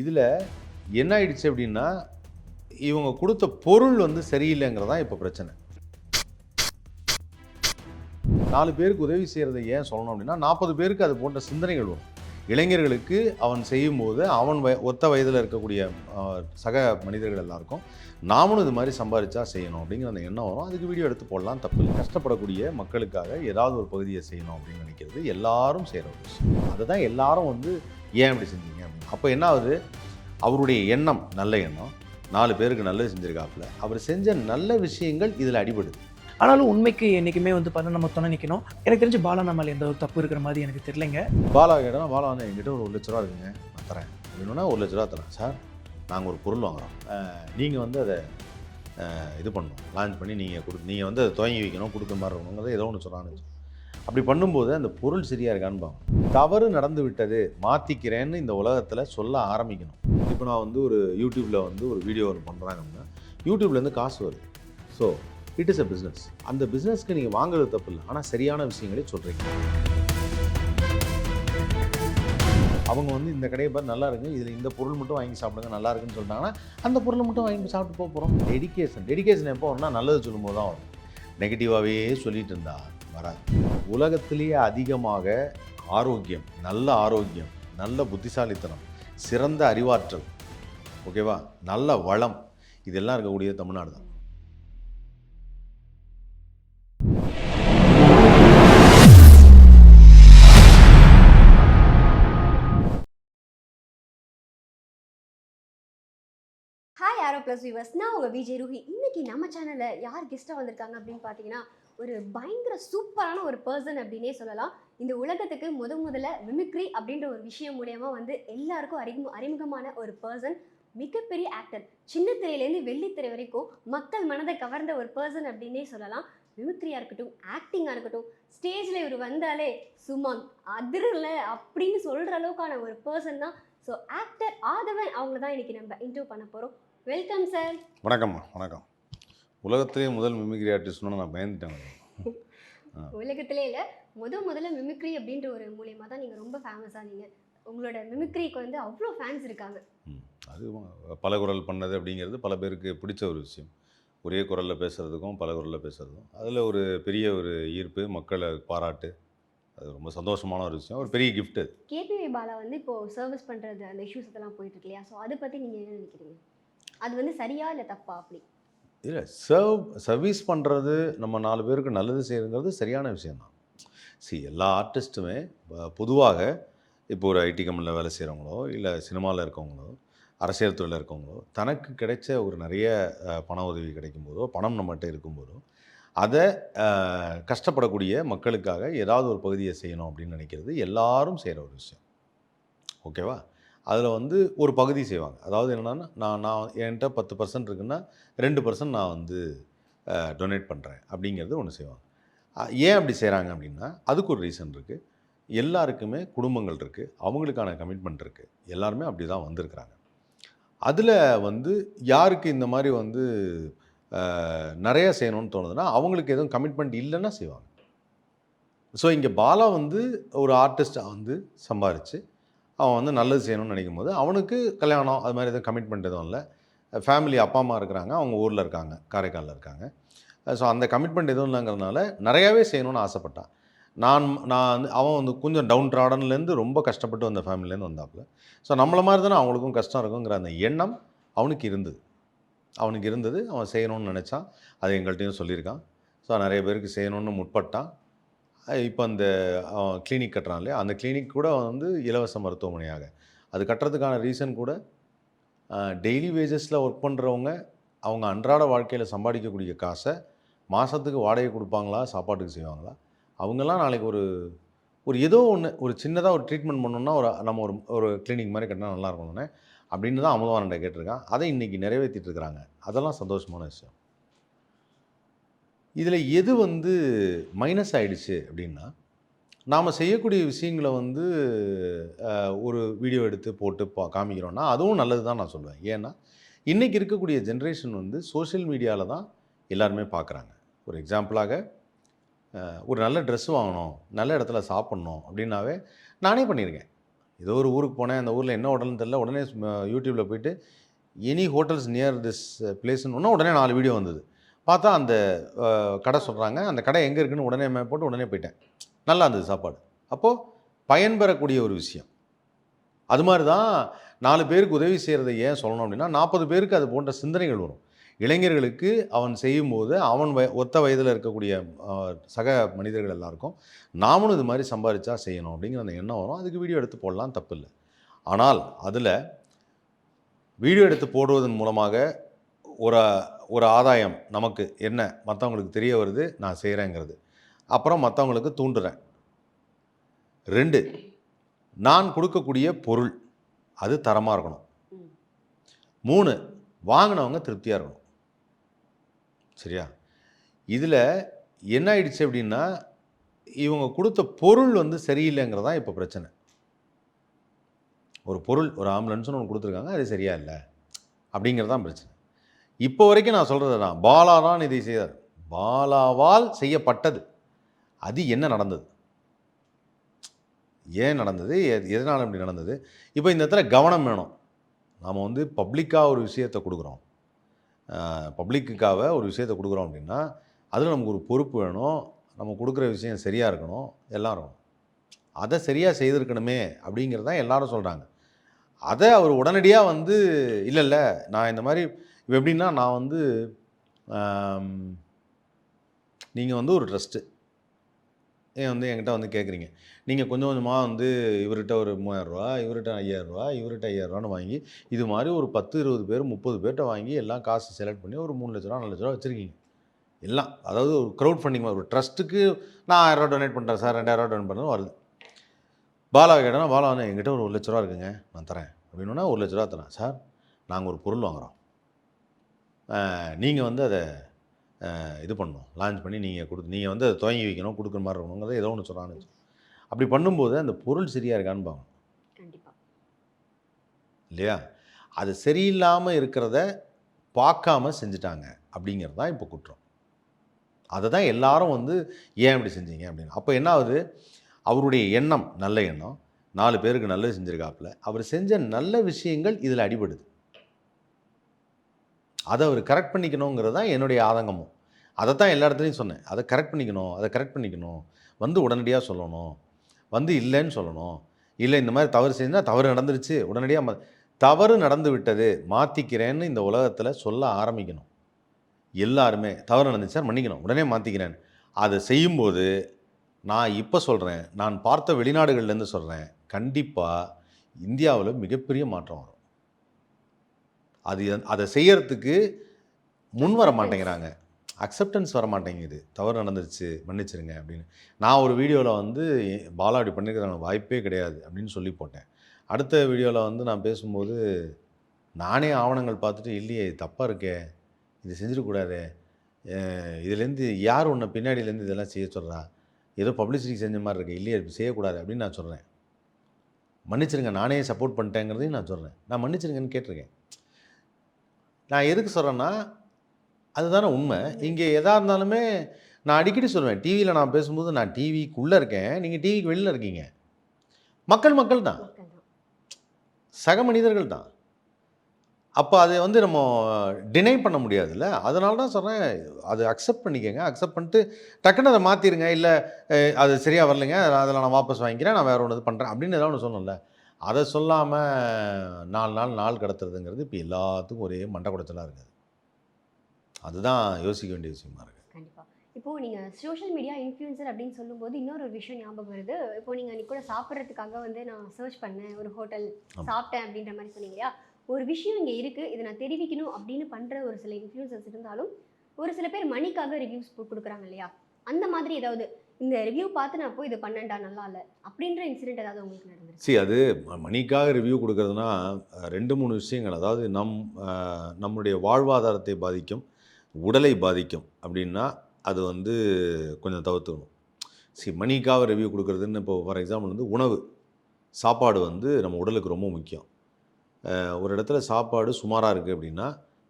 இதில் என்ன ஆயிடுச்சு அப்படின்னா இவங்க கொடுத்த பொருள் வந்து சரியில்லைங்கிறதான் இப்போ பிரச்சனை. நாலு பேருக்கு உதவி செய்கிறத ஏன் சொல்லணும் அப்படின்னா நாற்பது பேருக்கு அது போன்ற சிந்தனைகள் வரும். இளைஞர்களுக்கு அவன் செய்யும்போது அவன் வய ஒத்த வயதில் இருக்கக்கூடிய சக மனிதர்கள் எல்லாருக்கும் நாமளும் இது மாதிரி சம்பாதிச்சா செய்யணும் அப்படிங்கிற அந்த எண்ணம் வரும். அதுக்கு வீடியோ எடுத்து போடலாம். தப்பு கஷ்டப்படக்கூடிய மக்களுக்காக ஏதாவது ஒரு பகுதியை செய்யணும் அப்படின்னு நினைக்கிறது எல்லாரும் செய்கிற ஒரு விஷயம். அதை தான் எல்லாரும் வந்து ஏன் இப்படி செஞ்சீங்க அப்போ என்ன ஆகுது அவருடைய எண்ணம் நல்ல எண்ணம். நாலு பேருக்கு நல்லது செஞ்சிருக்காப்புல. அவர் செஞ்ச நல்ல விஷயங்கள் இதில் அடிபடுது. ஆனாலும் உண்மைக்கு என்றைக்குமே வந்து பார்த்தா நம்ம துணை நிற்கணும் எனக்கு தெரிஞ்சு பாலா நம்மள எந்த ஒரு தப்பு இருக்கிற மாதிரி எனக்கு தெரியலைங்க. பாலா கேட்டனா பாலா வந்து என்கிட்ட ஒரு ஒரு லட்ச ரூபா இருக்குங்க. நான் தரேன். அப்படின்னா ஒரு லட்ச ரூபா தரேன். சார் நாங்கள் ஒரு பொருள் வாங்குறோம். நீங்கள் வந்து அதை இது பண்ணணும். லான்ச் பண்ணி நீங்கள் கொடு நீங்கள் வந்து அதை துவங்கி வைக்கணும் கொடுக்குற மாதிரி இருக்கணுங்கிறத ஏதோ ஒன்று சொல்கிறான்னு அப்படி பண்ணும்போது அந்த பொருள் சரியாக இருக்கான்னு பார்க்கணும் தவறு நடந்து விட்டது மாற்றிக்கிறேன்னு இந்த உலகத்தில் சொல்ல ஆரம்பிக்கணும். இப்போ நான் வந்து ஒரு யூடியூப்பில் வந்து ஒரு வீடியோ ஒன்று பண்ணுறாங்கன்னா யூடியூப்லேருந்து காசு வருது. So it is a business அந்த பிஸ்னஸ்க்கு நீங்கள் வாங்குறது தப்பு இல்லை. ஆனால் சரியான விஷயங்களே சொல்கிறீங்க அவங்க வந்து இந்த கடையை பார்த்து நல்லா இருக்கு. இதில் இந்த பொருள் மட்டும் வாங்கி சாப்பிடுங்க நல்லா இருக்குன்னு சொல்லிட்டாங்கன்னா அந்த பொருளை மட்டும் வாங்கி சாப்பிட்டு போக போகிறோம் டெடிக்கேஷன் டெடிகேஷன் எப்போ வரும்னா நல்லது சொல்லும்போது தான் வரும். நெகட்டிவாகவே சொல்லிட்டு இருந்தா வராது. உலகத்திலேயே அதிகமாக ஆரோக்கியம் நல்ல ஆரோக்கியம் நல்ல புத்திசாலித்தனம் சிறந்த அறிவாற்றல் ஓகேவா? நல்ல வளம் இதெல்லாம் இருக்கக்கூடிய தமிழ்நாடு தான். ஹாய் ஆரோ ப்ளஸ் வியூவர்ஸ் நான் உங்கள் விஜய் ரூஹி இன்னைக்கு நம்ம சேனலில் யார் கெஸ்ட்டாக வந்திருக்காங்க அப்படின்னு பார்த்தீங்கன்னா ஒரு பயங்கர சூப்பரான ஒரு பர்சன் அப்படின்னே சொல்லலாம். இந்த உலகத்துக்கு முத முதல்ல மிமிக்ரி அப்படின்ற ஒரு விஷயம் மூலயமா வந்து எல்லாருக்கும் அறிமுக அறிமுகமான ஒரு பர்சன் மிகப்பெரிய ஆக்டர் சின்ன திரையிலேருந்து வெள்ளித்திரை வரைக்கும் மக்கள் மனதை கவர்ந்த ஒரு பர்சன் அப்படின்னே சொல்லலாம். மிமிக்ரியாக இருக்கட்டும் ஆக்டிங்காக இருக்கட்டும் ஸ்டேஜில் இவர் வந்தாலே சும்மா அதிரல அப்படின்னு சொல்கிற அளவுக்கான ஒரு பர்சன் தான். ஸோ ஆக்டர் ஆதவன் அவங்கள தான் இன்னைக்கு நம்ம இன்டர்வியூ பண்ண போகிறோம் வெல்கம் சார் வணக்கம் வணக்கம். உலகத்திலேயே முதல் மிமிக்ரி ஆர்டிஸ்ட்னு நான் பயந்துட்டேன். உலகத்திலே இல்லை முத முதல்ல மிமிக்ரி அப்படின்ற ஒரு மூலியமாக தான் நீங்கள் ரொம்ப ஃபேமஸ் ஆனீங்க உங்களோட மிமிக்ரிக்கு வந்து அவ்வளோ ஃபேன்ஸ் இருக்காங்க. அது பல குரல் பண்ணது அப்படிங்கிறது பல பேருக்கு பிடிச்ச ஒரு விஷயம். ஒரே குரலில் பேசுகிறதுக்கும் பல குரலில் பேசுகிறதுக்கும் அதில் ஒரு பெரிய ஒரு ஈர்ப்பு மக்களை பாராட்டு. அது ரொம்ப சந்தோஷமான ஒரு விஷயம். ஒரு பெரிய gift அது. கேபிவி பாலா வந்து இப்போ சர்வீஸ் பண்ணுறது அந்த இஷ்யூஸ் இதெல்லாம் போயிட்டு இருக்கு இல்லையா? ஸோ அதை பற்றி நீங்கள் என்ன நினைக்கிறீங்க? அது வந்து சரியா இல்லை தப்பா அப்படி? இல்லை சர்வ் சர்வீஸ் பண்ணுறது நம்ம நாலு பேருக்கு நல்லது செய்யறதுங்கிறது சரியான விஷயந்தான் சி எல்லா ஆர்டிஸ்ட்டுமே பொதுவாக இப்போ ஒரு ஐடி கம்பெனியில் வேலை செய்கிறவங்களோ இல்லை சினிமாவில் இருக்கவங்களோ அரசியல் துறையில் இருக்கவங்களோ தனக்கு கிடைச்ச ஒரு நிறைய பண உதவி கிடைக்கும் போதோ பணம் நம்மகிட்ட இருக்கும்போதோ அதை கஷ்டப்படக்கூடிய மக்களுக்காக ஏதாவது ஒரு பகுதியை செய்யணும் அப்படின்னு நினைக்கிறது எல்லாரும் செய்கிற ஒரு விஷயம். ஓகேவா? அதில் வந்து ஒரு பகுதி செய்வாங்க. அதாவது என்னென்னா நான் நான் என்கிட்ட பத்து பர்சன்ட் இருக்குன்னா ரெண்டு பர்சன்ட் நான் வந்து டொனேட் பண்ணுறேன் அப்படிங்கிறது ஒன்று செய்வாங்க. ஏன் அப்படி செய்கிறாங்க அப்படின்னா அதுக்கு ஒரு ரீசன் இருக்குது எல்லாருக்குமே குடும்பங்கள் இருக்குது அவங்களுக்கான கமிட்மெண்ட் இருக்குது எல்லாருமே அப்படி தான் வந்திருக்கிறாங்க. அதில் வந்து யாருக்கு இந்த மாதிரி வந்து நிறையா செய்யணும்னு தோணுதுன்னா அவங்களுக்கு எதுவும் கமிட்மெண்ட் இல்லைன்னா செய்வாங்க. ஸோ இங்கே பாலா வந்து ஒரு ஆர்டிஸ்ட்டாக வந்து சம்பாரித்து அவன் வந்து நல்லது செய்யணும்னு நினைக்கும் போது அவனுக்கு கல்யாணம் அது மாதிரி எதுவும் கமிட்மெண்ட் எதுவும் இல்லை. ஃபேமிலி அப்பா அம்மா இருக்கிறாங்க அவங்க ஊரில் இருக்காங்க காரைக்காலில் இருக்காங்க. ஸோ அந்த கமிட்மெண்ட் எதுவும் இல்லைங்கிறதுனால நிறையாவே செய்யணும்னு ஆசைப்பட்டான். நான் நான் வந்து அவன் வந்து கொஞ்சம் டவுன் ட்ராடன்லேருந்து ரொம்ப கஷ்டப்பட்டு வந்த ஃபேமிலிலேருந்து வந்தாப்புல. ஸோ நம்மளை மாதிரி தானே அவங்களுக்கும் கஷ்டம் இருக்குங்கிற அந்த எண்ணம் அவனுக்கு இருந்தது. அவனுக்கு இருந்தது அவன் செய்யணும்னு நினச்சான். அது எங்கள்கிட்டயும் சொல்லியிருக்கான். ஸோ நிறைய பேருக்கு செய்யணும்னு முற்பட்டான். இப்போ அந்த கிளினிக் கட்டுறான் இல்லையா? அந்த கிளினிக் கூட வந்து இலவச மருத்துவமனையாக. அது கட்டுறதுக்கான ரீசன் கூட டெய்லி வேஜஸில் ஒர்க் பண்ணுறவங்க அவங்க அன்றாட வாழ்க்கையில் சம்பாதிக்கக்கூடிய காசை மாதத்துக்கு வாடகை கொடுப்பாங்களா? சாப்பாட்டுக்கு செய்வாங்களா? அவங்கெல்லாம் நாளைக்கு ஒரு ஒரு ஏதோ ஒன்று ஒரு சின்னதாக ஒரு ட்ரீட்மெண்ட் பண்ணணும்னா ஒரு நம்ம ஒரு ஒரு கிளினிக் மாதிரி கட்டினா நல்லா இருக்கணும்னே அப்படின்னு தான் அமுதவானண்ட கேட்டிருக்கான். அதை இன்றைக்கி நிறைவேற்றிட்டு இருக்கிறாங்க. அதெல்லாம் சந்தோஷமான விஷயம். இதில் எது வந்து மைனஸ் ஆகிடுச்சு அப்படின்னா நாம் செய்யக்கூடிய விஷயங்களை வந்து ஒரு வீடியோ எடுத்து போட்டு பா காமிக்கிறோன்னா அதுவும் நல்லது தான் நான் சொல்லுவேன் ஏன்னா இன்றைக்கி இருக்கக்கூடிய ஜென்ரேஷன் வந்து சோஷியல் மீடியாவில் தான் எல்லாருமே பார்க்குறாங்க. ஒரு எக்ஸாம்பிளாக ஒரு நல்ல ட்ரெஸ் வாங்கணும் நல்ல இடத்துல சாப்பிட்ணும் அப்படின்னாவே நானே பண்ணியிருக்கேன். ஏதோ ஒரு ஊருக்கு போனேன் அந்த ஊரில் என்ன ஹோட்டல்னு தெரில உடனே யூடியூப்பில் போயிட்டு எனி ஹோட்டல்ஸ் நியர் திஸ் பிளேஸ்னு உடனே நாலு வீடியோ வந்தது. பார்த்தா அந்த கடை சொல்கிறாங்க அந்த கடை எங்கே இருக்குன்னு உடனே போட்டு உடனே போயிட்டேன். நல்லா இருந்தது சாப்பாடு. அப்போது பயன்பெறக்கூடிய ஒரு விஷயம். அது மாதிரி தான் நாலு பேருக்கு உதவி செய்கிறத ஏன் சொல்லணும் அப்படின்னா நாற்பது பேருக்கு அது போன்ற சிந்தனைகள் வரும். இளைஞர்களுக்கு அவன் செய்யும்போது அவன் வய ஒத்த வயதில் இருக்கக்கூடிய சக மனிதர்கள் எல்லாருக்கும் நாமளும் இது மாதிரி சம்பாதிச்சா செய்யணும் அப்படிங்கிற அந்த எண்ணம் வரும். அதுக்கு வீடியோ எடுத்து போடலாம் தப்பு இல்லை ஆனால் அதில் வீடியோ எடுத்து போடுவதன் மூலமாக ஒரு ஒரு ஆதாயம் நமக்கு என்ன மற்றவங்களுக்கு தெரிய வருது நான் செய்கிறேங்கிறது அப்புறம் மற்றவங்களுக்கு தூண்டுறேன். ரெண்டு நான் கொடுக்கக்கூடிய பொருள் அது தரமாக இருக்கணும். மூணு வாங்கினவங்க திருப்தியாக இருக்கணும். சரியா? இதில் என்ன ஆயிடுச்சு அப்படின்னா இவங்க கொடுத்த பொருள் வந்து சரியில்லைங்கிறது தான் இப்போ பிரச்சனை. ஒரு பொருள் ஒரு ஆம்புலன்ஸ்னு ஒன்று கொடுத்துருக்காங்க அது சரியா இல்லை. அப்படிங்கிறது தான் பிரச்சனை. இப்போ வரைக்கும் நான் சொல்கிறது தான். பாலா தான் இதை செய்தார். பாலாவால் செய்யப்பட்டது. அது என்ன நடந்தது? ஏன் நடந்தது? எதனால் இப்படி நடந்தது? இப்போ இந்த இடத்துல கவனம் வேணும். நாம் வந்து பப்ளிக்காக ஒரு விஷயத்தை கொடுக்குறோம். பப்ளிக்குக்காக ஒரு விஷயத்தை கொடுக்குறோம் அப்படின்னா அதில் நமக்கு ஒரு பொறுப்பு வேணும். நம்ம கொடுக்குற விஷயம் சரியாக இருக்கணும். எல்லாம் இருக்கணும். அதை சரியாக செய்திருக்கணுமே அப்படிங்கிறது தான் எல்லாரும் சொல்கிறாங்க அதை அவர் உடனடியாக வந்து இல்லை இல்லை நான் இந்த மாதிரி இப்போ எப்படின்னா நான் வந்து நீங்கள் வந்து ஒரு ட்ரஸ்ட்டு ஏன் வந்து என்கிட்ட வந்து கேட்குறீங்க நீங்கள் கொஞ்சம் கொஞ்சமாக வந்து இவர்கிட்ட ஒரு மூவாயிரரூவா இவர்கிட்ட ஐயாயிரரூவா இவர்கிட்ட ஐயாயிரரூவான்னு வாங்கி இது மாதிரி ஒரு பத்து இருபது பேர் முப்பது பேர்கிட்ட வாங்கி எல்லாம் காசு செலக்ட் பண்ணி ஒரு மூணு லட்ச ரூபா நாலு லட்ச ரூபா வச்சுருக்கீங்க. எல்லாம் அதாவது ஒரு க்ரௌட் ஃபண்டிங் ஒரு ட்ரஸ்ட்டுக்கு நான் ஆயிரரூவா டொனேட் பண்ணுறேன் சார் ரெண்டாயிரரூவா டொனேட் பண்ணுறது வருது பாலா கேட்டேன்னா பாலா வந்து என்கிட்ட ஒரு ஒரு லட்ச ரூபா இருக்குங்க நான் தரேன். அப்படின்னா ஒரு லட்ச ரூபா தரேன். சார் நாங்கள் ஒரு பொருள் வாங்குகிறோம் நீங்கள் வந்து அதை இது பண்ணணும். லான்ச் பண்ணி நீங்கள் கொடுத்து நீங்கள் வந்து அதை துவங்கி வைக்கணும் கொடுக்குற மாதிரி இருக்கணுங்கிறத ஏதோ ஒன்று சொல்கிறான்னு அப்படி பண்ணும்போது அந்த பொருள் சரியாக இருக்கான்னு பார்க்கணும் இல்லையா? அது சரியில்லாமல் இருக்கிறத பார்க்காம செஞ்சுட்டாங்க அப்படிங்கிறது தான் இப்போ குற்றம். அதை தான் எல்லாரும் வந்து ஏன் இப்படி செஞ்சீங்க அப்படின்னு. அப்போ என்ன ஆகுது? அவருடைய எண்ணம் நல்ல எண்ணம். நாலு பேருக்கு நல்லது செஞ்சுருக்காப்புல. அவர் செஞ்ச நல்ல விஷயங்கள் இதில் அடிபடுது. அதை அவர் கரெக்ட் பண்ணிக்கணுங்கிறது தான் என்னுடைய ஆதங்கமும். அதை தான் எல்லா இடத்துலையும் சொன்னேன். அதை கரெக்ட் பண்ணிக்கணும் அதை கரெக்ட் பண்ணிக்கணும். வந்து உடனடியாக சொல்லணும். வந்து இல்லைன்னு சொல்லணும். இல்லை இந்த மாதிரி தவறு செஞ்சால் தவறு நடந்துருச்சு. உடனடியாக தவறு நடந்து விட்டது மாற்றிக்கிறேன்னு இந்த உலகத்தில் சொல்ல ஆரம்பிக்கணும். எல்லாருமே தவறு நடந்துச்சு சார் மன்னிக்கணும். உடனே மாற்றிக்கிறேன் அதை செய்யும்போது நான் இப்போ சொல்கிறேன் நான் பார்த்த வெளிநாடுகள்லேருந்து சொல்கிறேன் கண்டிப்பாக இந்தியாவில் மிகப்பெரிய மாற்றம் வரும். அது அதை செய்யறதுக்கு முன் வர மாட்டேங்கிறாங்க. அக்செப்டன்ஸ் வர மாட்டேங்குது. தவறு நடந்துருச்சு மன்னிச்சிருங்க அப்படின்னு. நான் ஒரு வீடியோவில் வந்து பாலா அப்படி பண்ணியிருக்கிறாங்க வாய்ப்பே கிடையாது அப்படின்னு சொல்லி போட்டேன். அடுத்த வீடியோவில் வந்து நான் பேசும்போது நானே ஆவணங்கள் பார்த்துட்டு இல்லையே இது தப்பாக இருக்கே. இது செஞ்சிடக்கூடாது இதுலேருந்து யார் உன்னை பின்னாடியிலேருந்து இதெல்லாம் செய்ய சொல்கிறா ஏதோ பப்ளிசிட்டி செஞ்ச மாதிரி இருக்கு. இல்லையே இப்போ செய்யக்கூடாது அப்படின்னு நான் சொல்கிறேன் மன்னிச்சிருங்க நானே சப்போர்ட் பண்ணிட்டேங்கிறதையும் நான் சொல்கிறேன் நான் மன்னிச்சிருங்கன்னு கேட்டிருக்கேன். நான் எதுக்கு சொல்கிறேன்னா அதுதானே உண்மை. இங்கே எதா இருந்தாலுமே நான் அடிக்கடி சொல்லுவேன் டிவியில் நான் பேசும்போது நான் டிவிக்குள்ளே இருக்கேன். நீங்கள் டிவிக்கு வெளியில் இருக்கீங்க. மக்கள் மக்கள் தான். சக மனிதர்கள் தான். அப்போ அதை வந்து நம்ம டினை பண்ண முடியாதுல்ல? அதனால தான் சொல்கிறேன் அது அக்செப்ட் பண்ணிக்கங்க. அக்செப்ட் பண்ணிட்டு டக்குன்னு அதை மாற்றிருங்க இல்லை அது சரியாக வரலைங்க. அதில் நான் வாபஸ் வாங்கிக்கிறேன். நான் வேறு ஒன்று இது பண்ணுறேன் அப்படின்னு ஏதாவது ஒன்று சொல்லணும்ல. அதை சொல்லாமல் நாலு நாள் நாள் கடத்துறதுங்கிறது இப்போ எல்லாத்துக்கும் ஒரே மண்டை குடைச்சலாக இருக்குது. அதுதான் யோசிக்க வேண்டிய விஷயமா இருக்குது கண்டிப்பா. இப்போ நீங்க சோஷியல் மீடியா இன்ஃப்ளூயன்சர் அப்படின்னு சொல்லும்போது இன்னொரு ஒரு விஷயம் ஞாபகம் வருது. இப்போ நீங்க அன்னைக்கு கூட சாப்பிட்றதுக்காக வந்து நான் சர்ச் பண்ணேன் ஒரு ஹோட்டல். சாப்பிட்டேன் அப்படின்ற மாதிரி சொன்னீங்க இல்லையா? ஒரு விஷயம் இங்க இருக்கு இதை நான் தெரிவிக்கணும் அப்படின்னு பண்ற ஒரு சில இன்ஃப்ளூயன்சர்ஸ் இருந்தாலும் ஒரு சில பேர் மணிக்காக ரிவ்யூஸ் கொடுக்குறாங்க இல்லையா? அந்த மாதிரி ஏதாவது இந்த ரிவ்யூ பார்த்து நான் போய் இது பண்ணண்டா நல்லா இல்லை. அப்படின்ற இன்சிடென்ட் ஏதாவது உங்களுக்கு நடந்துருச்சு சரி அது மணிக்காக ரிவ்யூ கொடுக்கறதுனா ரெண்டு மூணு விஷயங்கள். அதாவது நம் நம்மளுடைய நம்முடைய வாழ்வாதாரத்தை பாதிக்கும் உடலை பாதிக்கும் அப்படின்னா அது வந்து கொஞ்சம் தவிர்த்துக்கணும். சரி மணிக்காக ரிவ்யூ கொடுக்குறதுன்னு இப்போ ஃபார் எக்ஸாம்பிள் வந்து உணவு. சாப்பாடு வந்து நம்ம உடலுக்கு ரொம்ப முக்கியம். ஒரு இடத்துல சாப்பாடு சுமாராக இருக்குது அப்படின்னா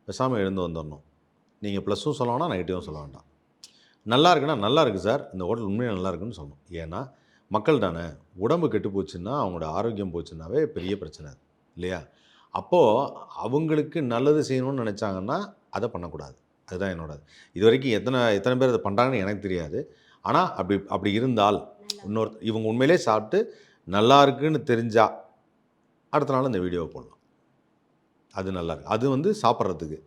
பெசாமல் எழுந்து வந்துடணும் நீங்கள் ப்ளஸ்ஸும் சொல்ல வேண்டாம் நெகட்டிவும் சொல்ல வேண்டாம். நல்லா இருக்குன்னா நல்லா இருக்குது சார். இந்த ஹோட்டல் உண்மையாக நல்லா இருக்குன்னு சொல்லணும். ஏன்னா மக்கள் தானே. உடம்பு கெட்டு போச்சுன்னா அவங்களோட ஆரோக்கியம் போச்சுன்னாவே பெரிய பிரச்சனை. இல்லையா? அப்போது அவங்களுக்கு நல்லது செய்யணும்னு நினச்சாங்கன்னா அதை பண்ணக்கூடாது. அதுதான் என்னோட இது வரைக்கும் எத்தனை எத்தனை பேர் அதை பண்ணுறாங்கன்னு எனக்கு தெரியாது. ஆனால் அப்படி அப்படி இருந்தால் இன்னொரு இவங்க உண்மையிலே சாப்பிட்டு நல்லா இருக்குன்னு தெரிஞ்சா அடுத்த நாள் இந்த வீடியோவை போடலாம். அது நல்லா இருக்கு. அது வந்து சாப்பிட்றதுக்கு.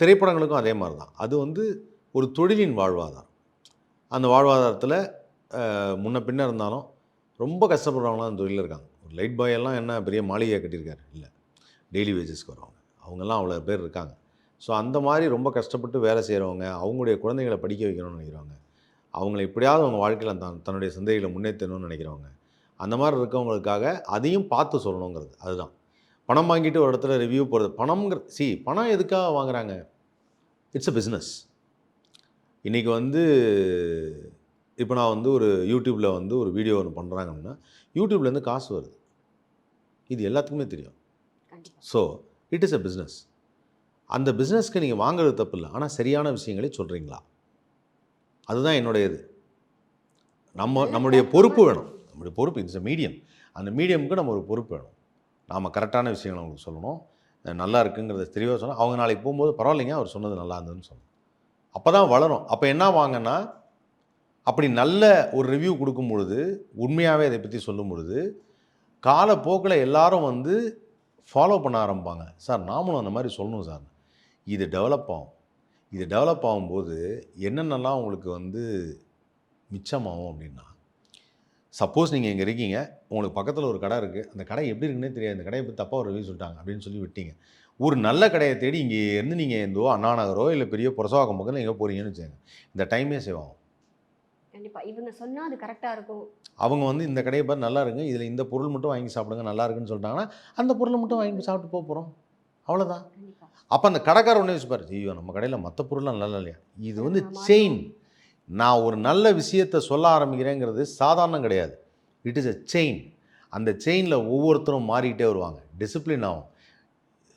திரைப்படங்களுக்கும் அதே மாதிரி தான். அது வந்து ஒரு தொழிலின் வாழ்வாதாரம். அந்த வாழ்வாதாரத்தில் முன்ன பின்ன இருந்தாலும் ரொம்ப கஷ்டப்படுறவங்களாம் அந்த தொழிலில் இருக்காங்க. ஒரு லைட் பாய் எல்லாம் என்ன பெரிய மாளிகையை கட்டியிருக்காரு? இல்லை. டெய்லி வேஜஸ்க்கு வரவங்க. அவங்கெல்லாம் அவ்வளோ பேர் இருக்காங்க. ஸோ அந்த மாதிரி ரொம்ப கஷ்டப்பட்டு வேலை செய்கிறவங்க அவங்களுடைய குழந்தைகளை படிக்க வைக்கணும்னு நினைக்கிறவங்க அவங்கள எப்படியாவது அவங்க வாழ்க்கையில் தான் தன்னுடைய சந்தைகளை முன்னேற்றணும்னு நினைக்கிறவங்க அந்த மாதிரி இருக்கவங்களுக்காக அதையும் பார்த்து சொல்லணுங்கிறது. அதுதான். பணம் வாங்கிட்டு ஒரு இடத்துல ரிவ்யூ போகிறது பணம்ங்கிற சி பணம் எதுக்காக வாங்குறாங்க? இட்ஸ் அ பிஸ்னஸ் இன்றைக்கி வந்து இப்போ நான் வந்து ஒரு யூடியூப்பில் வந்து ஒரு வீடியோ ஒன்று பண்ணுறாங்கன்னா யூடியூப்லேருந்து காசு வருது. இது எல்லாத்துக்குமே தெரியும். So it is a business அந்த பிஸ்னஸ்க்கு நீங்கள் வாங்குறது தப்பு இல்லை. ஆனால் சரியான விஷயங்களை சொல்கிறீங்களா அதுதான் என்னுடைய இது. நம்ம நம்மளுடைய பொறுப்பு வேணும். நம்மளுடைய பொறுப்பு இட்ஸ் அ மீடியம் அந்த மீடியமுக்கு நம்ம ஒரு பொறுப்பு வேணும். நாம் கரெக்டான விஷயங்களை அவங்களுக்கு சொல்லணும். நல்லா இருக்குங்கிறத தெளிவாக சொன்னால் அவங்க நாளைக்கு போகும்போது பரவாயில்லைங்க அவர் சொன்னது நல்லா இருந்ததுன்னு சொல்லணும். அப்போ தான் வளரும். அப்போ என்ன வாங்கன்னா அப்படி நல்ல ஒரு ரிவ்யூ கொடுக்கும் பொழுது உண்மையாகவே அதை பற்றி சொல்லும் பொழுது காலப்போக்கில் எல்லாரும் வந்து ஃபாலோ பண்ண ஆரம்பிப்பாங்க. சார் நாமளும் அந்த மாதிரி சொல்லணும் சார். இது டெவலப் ஆகும். இது டெவலப் ஆகும்போது என்னென்னலாம் உங்களுக்கு வந்து மிச்சமாகும் அப்படின்னா சப்போஸ் நீங்கள் இங்கே இருக்கீங்க உங்களுக்கு பக்கத்தில் ஒரு கடை இருக்குது அந்த கடை எப்படி இருக்குன்னே தெரியாது. அந்த கடையை பற்றி தப்பாக ஒரு ரிவ்யூ சொல்லிட்டாங்க. அப்படின்னு சொல்லி விட்டீங்க. ஒரு நல்ல கடையை தேடி இங்கே இருந்து நீங்கள் எந்தோ அண்ணா நகரோ இல்லை பெரிய புரசவாக்கம் பக்கத்தில் எங்கே போகிறீங்கன்னு வச்சுக்கோங்க. இந்த டைமே சேவ் ஆகும் கண்டிப்பா. இவங்க சொன்னா அது கரெக்டா இருக்கும். அவங்க வந்து இந்த கடையை பார்த்து நல்லா இருக்குங்க இதில் இந்த பொருள் மட்டும் வாங்கி சாப்பிடுங்க நல்லா இருக்குன்னு சொல்லிட்டாங்கன்னா அந்த பொருளை மட்டும் வாங்கி சாப்பிட்டு போக போகிறோம் அவ்வளோதான் அப்போ அந்த கடைக்கார ஒன்றே வச்சுப்பார் ஐயோ நம்ம கடையில் மற்ற பொருள்லாம் நல்லா இல்லையா? இது வந்து. செயின் நான் ஒரு நல்ல விஷயத்தை சொல்ல ஆரம்பிக்கிறேங்கிறது சாதாரணம் கிடையாது. இட் இஸ் a செயின் அந்த செயினில் ஒவ்வொருத்தரும் மாறிக்கிட்டே வருவாங்க. டிசிப்ளின் ஆகும்.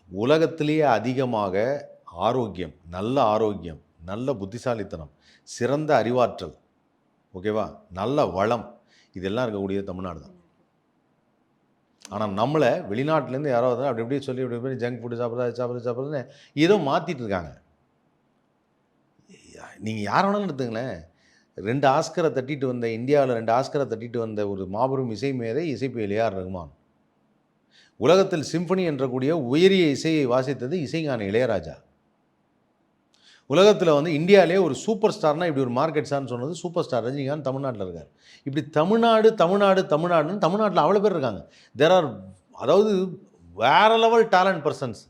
உலகத்திலேயே அதிகமாக ஆரோக்கியம் நல்ல ஆரோக்கியம் நல்ல புத்திசாலித்தனம் சிறந்த அறிவாற்றல் ஓகேவா? நல்ல வளம் இதெல்லாம் இருக்கக்கூடிய தமிழ்நாடு தான். ஆனால் நம்மளை வெளிநாட்டிலேருந்து யாராவது அப்படி இப்படி சொல்லி இப்படி இப்படி ஜங்க் ஃபுட்டு சாப்பிட்றது சாப்பிட்றது சாப்பிட்றதுன்னு ஏதோ மாற்றிட்டு இருக்காங்க. நீங்கள் யார் வேணாலும் எடுத்துங்களேன். ரெண்டு ஆஸ்கரை தட்டிட்டு வந்த இந்தியாவில் ரெண்டு ஆஸ்கரை தட்டிட்டு வந்த ஒரு மாபெரும் இசை மேதை இசைப்பியல் ஏஆர் ரகுமான். உலகத்தில் சிம்பனி என்றக்கூடிய உயரிய இசையை வாசித்தது இசைஞான இளையராஜா. உலகத்தில் வந்து இந்தியாவிலே ஒரு சூப்பர் ஸ்டார்னால் இப்படி ஒரு மார்க்கெட் ஸ்டார்னு சொன்னது சூப்பர் ஸ்டார் ரஜினிகாந்த் தமிழ்நாட்டில் இருக்கார். இப்படி தமிழ்நாடு தமிழ்நாடு தமிழ்நாடுன்னு தமிழ்நாட்டில் அவ்வளோ பேர் இருக்காங்க. தேர் ஆர் அதாவது வேற லெவல் டேலண்ட் பர்சன்ஸ்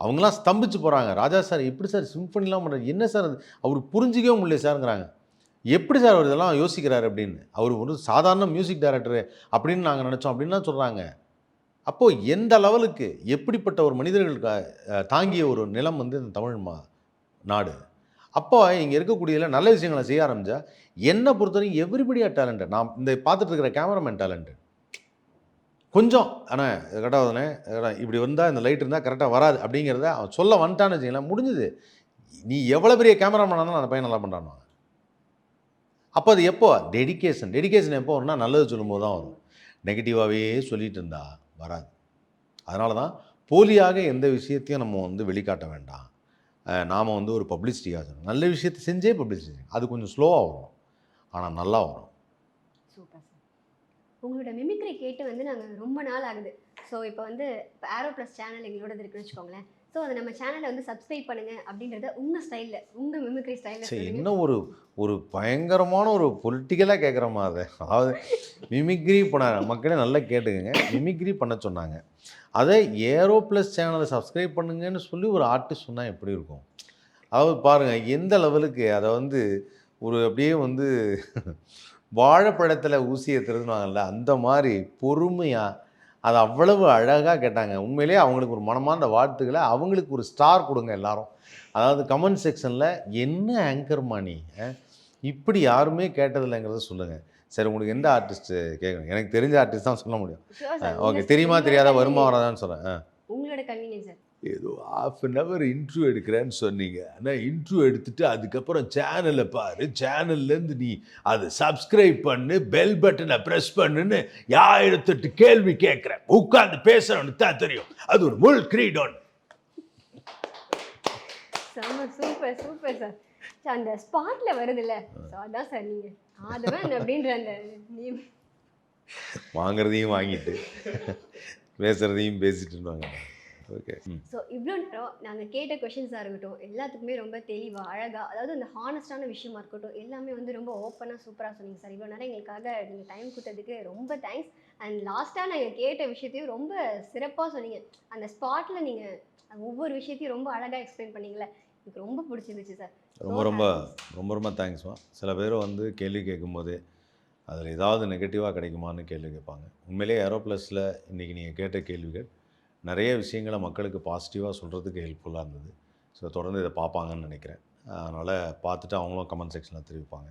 அவங்களாம் ஸ்தம்பிச்சு போகிறாங்க ராஜா சார் எப்படி சார் சிம்பனிலாம் பண்ணுறாரு என்ன சார் அது? அவர் புரிஞ்சிக்கவே முடியல சார்ங்கிறாங்க. எப்படி சார் அவர் இதெல்லாம் யோசிக்கிறார் அப்படின்னு? அவர் ஒரு சாதாரண மியூசிக் டைரக்டரு அப்படின்னு நாங்கள் நினச்சோம் அப்படின்லாம் சொல்கிறாங்க அப்போது எந்த லெவலுக்கு எப்படிப்பட்ட ஒரு மனிதர்களுக்கு தாங்கிய ஒரு நிலம் வந்து இந்த தமிழ் மா நாடு? அப்போ இங்கே இருக்கக்கூடியதில் நல்ல விஷயங்களை செய்ய ஆரம்பித்தா என்னை பொறுத்தவரைக்கும் எவ்ரிபடியாக டேலண்டட் நான் இந்த பார்த்துட்டு இருக்கிற கேமராமேன் டேலண்டட் கொஞ்சம். ஆனால் கரெக்டாக இப்படி வந்தால் இந்த லைட் இருந்தால் கரெக்டாக வராது அப்படிங்கிறத அவன் சொல்ல வந்துட்டான்னு வச்சிங்களேன் முடிஞ்சுது. நீ எவ்வளோ பெரிய கேமராமேனாக இருந்தாலும் அந்த பையன் நல்லா பண்ணுறான் அப்போ அது எப்போ? டெடிகேஷன் டெடிகேஷன் எப்போ வரும்னா நல்லது சொல்லும்போது தான் வரும். நெகட்டிவாகவே சொல்லிட்டு இருந்தா வராது. அதனால தான் போலியாக எந்த விஷயத்தையும் நம்ம வந்து வெளிக்காட்ட வேண்டாம். நாம் வந்து ஒரு பப்ளிசிட்டியாக நல்ல விஷயத்தை செஞ்சே பப்ளிசிட்டி அது கொஞ்சம் ஸ்லோவாக வரும். ஆனால் நல்லா வரும். Super sir. உங்களோட மிமிக்ரி கேட்டு வந்து நாங்கள் ரொம்ப நாள் ஆகுது. ஸோ இப்போ வந்து இப்போ ஆரோ ப்ளஸ் சேனல் எங்களோடது இருக்குன்னு வச்சுக்கோங்களேன். ஸோ அதை நம்ம சேனலை வந்து சப்ஸ்கிரைப் பண்ணுங்க அப்படின்றத உங்கள் ஸ்டைலில் உங்கள் மிமிக்ரி சரி ஸ்டைலில் என்ன ஒரு ஒரு பயங்கரமான ஒரு பொலிட்டிக்கலாக கேட்குறமா அதை அதாவது மிமிக்ரி பண்ண மக்களே நல்லா கேட்டுக்கங்க. மிமிக்ரி பண்ண சொன்னாங்க. அதை ஏரோ ப்ளஸ் சேனலை சப்ஸ்கிரைப் பண்ணுங்கன்னு சொல்லி ஒரு ஆர்டிஸ்ட் சொன்னால் எப்படி இருக்கும்? அதாவது பாருங்கள் எந்த லெவலுக்கு அதை வந்து ஒரு அப்படியே வந்து வாழைப்பழத்தில் ஊசி ஏற்றுறதுன்னு அந்த மாதிரி பொறுமையாக அது அவ்வளவு அழகாக கேட்டாங்க. உண்மையிலேயே அவங்களுக்கு ஒரு மனமார்ந்த வாழ்த்துக்களை அவங்களுக்கு ஒரு ஸ்டார் கொடுங்க எல்லாரும். அதாவது கமெண்ட் செக்ஷனில் என்ன ஆங்கர் மணி இப்படி யாருமே கேட்டதில்லைங்கிறத சொல்லுங்கள் சரி உங்களுக்கு எந்த ஆர்டிஸ்ட் கேட்கணும் எனக்கு தெரிஞ்ச ஆர்டிஸ்ட் தான் சொல்ல முடியும். ஓகே தெரியுமா தெரியாதா? வருமா வராதான்னு சொல்கிறேன் உங்களோட கன்வீனியன்ஸ் சார் ஏதோ half அன் ஹவர் இன்ட்ரூ எடுக்கிறேன்னு சொன்னீங்க. ஆனால் இன்ட்ரூ எடுத்துட்டு அதுக்கப்புறம் சேனலை பாரு. சேனல்லேருந்து நீ அதை சப்ஸ்கிரைப் பண்ணு பெல் பட்டனை ப்ரெஸ் பண்ணுன்னு ஆயிரத்தெட்டு கேள்வி கேட்குறேன். உட்காந்து பேசுறவனு தான் தெரியும். அது ஒரு முள் கிரீடோன் செம்ம சூப்பர் சூப்பர் சார் அந்த ஸ்பாட்ல வருதுல்ல. அதான் சார் நீங்க. ஆதவன் அப்படின்ற அந்த. வாங்குறதையும் வாங்கிட்டு பேசுறதையும் பேசிட்டுருவாங்க ஓகே ஸோ இவ்வளோ நேரம் நாங்கள் கேட்ட கொஷின்ஸாக இருக்கட்டும் எல்லாத்துக்குமே ரொம்ப தெளிவாக அழகாக அதாவது அந்த ஹானஸ்டான விஷயமா இருக்கட்டும் எல்லாமே வந்து ரொம்ப ஓப்பனாக சூப்பராக சொன்னீங்க சார் இவ்வளோ நேரம் எங்களுக்காக நீங்கள் டைம் கொடுத்ததுக்கு ரொம்ப தேங்க்ஸ் அண்ட் லாஸ்ட்டாக நாங்கள் கேட்ட விஷயத்தையும் ரொம்ப சிறப்பாக சொன்னீங்க. அந்த ஸ்பாட்டில் நீங்கள் ஒவ்வொரு விஷயத்தையும் ரொம்ப அழகாக எக்ஸ்பிளைன் பண்ணீங்களே எனக்கு ரொம்ப பிடிச்சிருந்துச்சு சார் ரொம்ப ரொம்ப ரொம்ப ரொம்ப தேங்க்ஸ்மா சில பேர் வந்து கேள்வி கேட்கும்போதே அதில் ஏதாவது நெகட்டிவாக கிடைக்குமான்னு கேள்வி கேட்பாங்க. உண்மையிலேயே ஏரோ ப்ளஸில் இன்றைக்கி நீங்கள் கேட்ட கேள்விகள் நிறைய விஷயங்களை மக்களுக்கு பாசிட்டிவாக சொல்கிறதுக்கு ஹெல்ப்ஃபுல்லாக இருந்தது. ஸோ தொடர்ந்து இதை பார்ப்பாங்கன்னு நினைக்கிறேன். அதனால் பார்த்துட்டு அவங்களும் கமெண்ட் செக்ஷனில் தெரிவிப்பாங்க.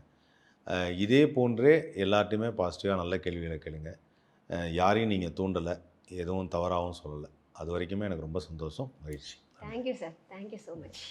இதே போன்றே எல்லார்ட்டையுமே பாசிட்டிவாக நல்ல கேள்விகளை கேளுங்க. யாரையும் நீங்கள் தூண்டலை எதுவும் தவறாகவும் சொல்லலை. அது வரைக்குமே எனக்கு ரொம்ப சந்தோஷம் மகிழ்ச்சி. Thank you sir thank you so much